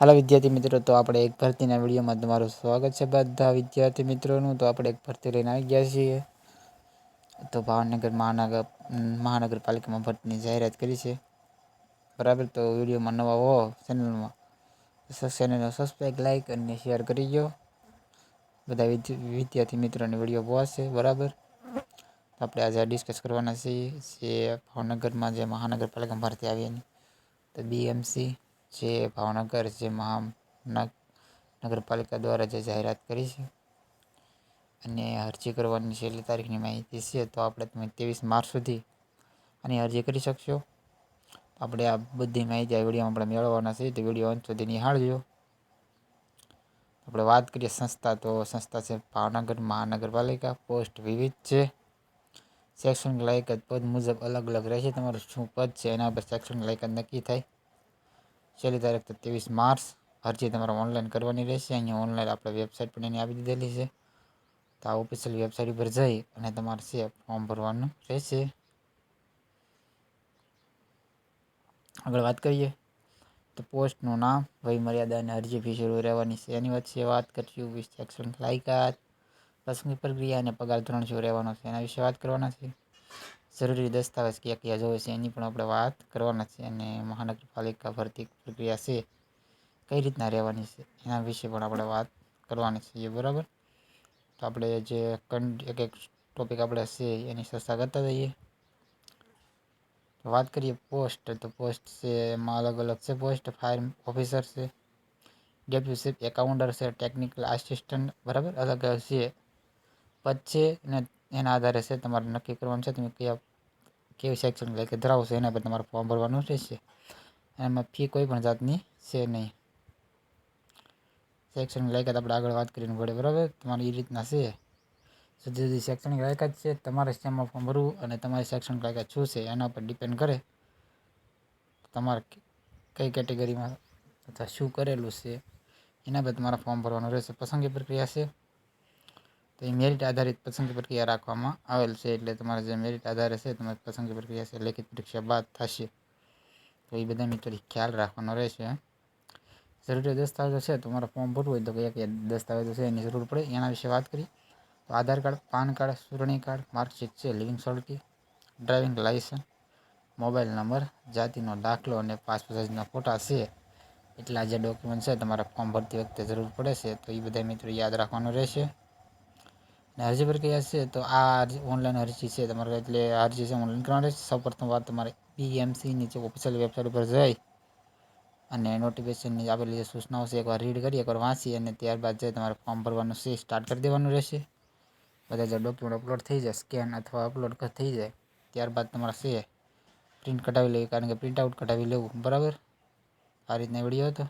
હાલો વિદ્યાર્થી મિત્રો, તો આપણે એક ભરતીના વિડીયોમાં તમારું સ્વાગત છે બધા વિદ્યાર્થી મિત્રોનું. તો આપણે એક ભરતી લઈને આવી ગયા છીએ. તો ભાવનગર મહાનગર, મહાનગરપાલિકામાં ભરતીની જાહેરાત કરી છે. બરાબર? તો વિડીયોમાં નવા હો ચેનલમાં. ચેનલને સબસ્ક્રાઈબ લાઈક અને શેર કરી દો. બધા વિદ્યાર્થી મિત્રોને વીડિયો પહોંચશે. બરાબર? આપણે આજે ડિસ્કસ કરવાના છીએ જે ભાવનગરમાં જે મહાનગરપાલિકા ભરતી આવી એની. તો બીએમસી જે ભાવનગર, જે મહા નગરપાલિકા દ્વારા જે જાહેરાત કરી છે અને અરજી કરવાની છેલ્લી તારીખની માહિતી છે, તો આપણે તમે ત્રેવીસ માર્ચ સુધી આની અરજી કરી શકશો. આપણે આ બધી માહિતી આ વિડીયોમાં આપણે મેળવવાના છે, તો વીડિયો અંત સુધી નિહાળજો. આપણે વાત કરીએ સંસ્થા, તો સંસ્થા છે ભાવનગર મહાનગરપાલિકા, પોસ્ટ વિવિધ છે. શૈક્ષણિક લાયકાત પદ મુજબ અલગ અલગ રહેશે. તમારું શું પદ છે, એના પર શૈક્ષણિક લાયકાત નક્કી થાય. છેલ્લી તારીખ તો ત્રેવીસ માર્ચ અરજી તમારે ઓનલાઈન કરવાની રહેશે અહીંયા ઓનલાઈન આપણે વેબસાઇટ પણ એની આપી દીધેલી છે તો આ ઓફિશિયલ વેબસાઇટ ઉપર જઈ અને તમારે છે ફોર્મ ભરવાનું રહેશે આગળ વાત કરીએ તો પોસ્ટનું નામ વય મર્યાદા અને અરજી ફી શરૂ રહેવાની છે એની વચ્ચે વાત કરીશું શૈક્ષણિક લાયકાત પસંદગી પ્રક્રિયા અને પગાર ધોરણ શું રહેવાનો છે એના વિશે વાત કરવાના છે જરૂરી દસ્તાવેજ કયા કયા જોવે છે એની પણ આપણે વાત કરવાના છે અને મહાનગરપાલિકા ભરતી પ્રક્રિયા છે કઈ રીતના રહેવાની છે એના વિશે પણ આપણે વાત કરવાની છે બરાબર તો આપણે જે એક એક ટોપિક આપણે છે એની ચર્ચા કરતા જઈએ વાત કરીએ પોસ્ટ તો પોસ્ટ છે એમાં અલગ અલગ છે પોસ્ટ ફાયર ઓફિસર છે ડેપ્યુટી એકાઉન્ટર છે ટેકનિકલ આસિસ્ટન્ટ બરાબર અલગ અલગ છે પદ છે અને એના આધારે છે તમારે નક્કી કરવાનું છે તમે કયા કેવી શૈક્ષણિક લાયકાત ધરાવશો એના પર તમારે ફોર્મ ભરવાનું રહેશે. એમાં ફી કોઈ પણ જાતની છે નહીં. શૈક્ષણિક લાયકાત આપણે આગળ વાત કરીને પડે બરાબર? તમારે એ રીતના છે. જુદી જુદી શૈક્ષણિક લાયકાત છે, તમારે શેમાં ફોર્મ ભરવું અને તમારી શૈક્ષણિક લાયકાત શું છે, એના પર ડિપેન્ડ કરે. તમારે કઈ કેટેગરીમાં અથવા શું કરેલું છે, એના પર તમારે ફોર્મ ભરવાનું રહેશે. પસંદગી પ્રક્રિયા છે. તો એ મેરિટ આધારિત પસંદગી પ્રક્રિયા રાખવામાં આવેલ છે એટલે તમારે જે મેરિટ આધારે છે તમારી પસંદગી પ્રક્રિયા છે લેખિત પરીક્ષા બાદ થશે તો એ બધા મિત્રો ખ્યાલ રાખવાનો રહેશે જરૂરી દસ્તાવેજો છે તમારે ફોર્મ ભરવું હોય તો કયા કયા દસ્તાવેજો છે એની જરૂર પડે એના વિશે વાત કરી તો આધાર કાર્ડ પાન કાર્ડ ચૂંટણી કાર્ડ માર્કશીટ છે leaving certificate driving licence mobile number જાતિનો દાખલો અને પાસપોર્ટ સાઇઝના ફોટા છે એટલા જે ડોક્યુમેન્ટ છે તમારે ફોર્મ ભરતી વખતે જરૂર પડે છે તો એ બધા મિત્રો યાદ રાખવાનું રહેશે અને અરજી પ્રક્રિયા છે તો આ ઓનલાઈન અરજી છે. તમારે એટલે અરજી છે ઓનલાઈન કરવાની. છે સૌપ્રથમ વાત તમારે પીએમસી જે ઓફિશિયલ વેબસાઇટ ઉપર જઈ અને નોટિફિકેશનની આપેલી જે સૂચનાઓ છે, એકવાર રીડ કરી, એકવાર વાંચી અને ત્યારબાદ જે તમારે ફોર્મ ભરવાનું છે સ્ટાર્ટ કરી દેવાનું રહેશે. બધા જે ડોક્યુમેન્ટ અપલોડ થઈ જાય સ્કેન અથવા અપલોડ થઈ જાય, ત્યારબાદ તમારે છે પ્રિન્ટ કઢાવી લેવી કારણ કે પ્રિન્ટ આઉટ કઢાવી લેવું. બરાબર? આ રીતના વીડિયો હતો.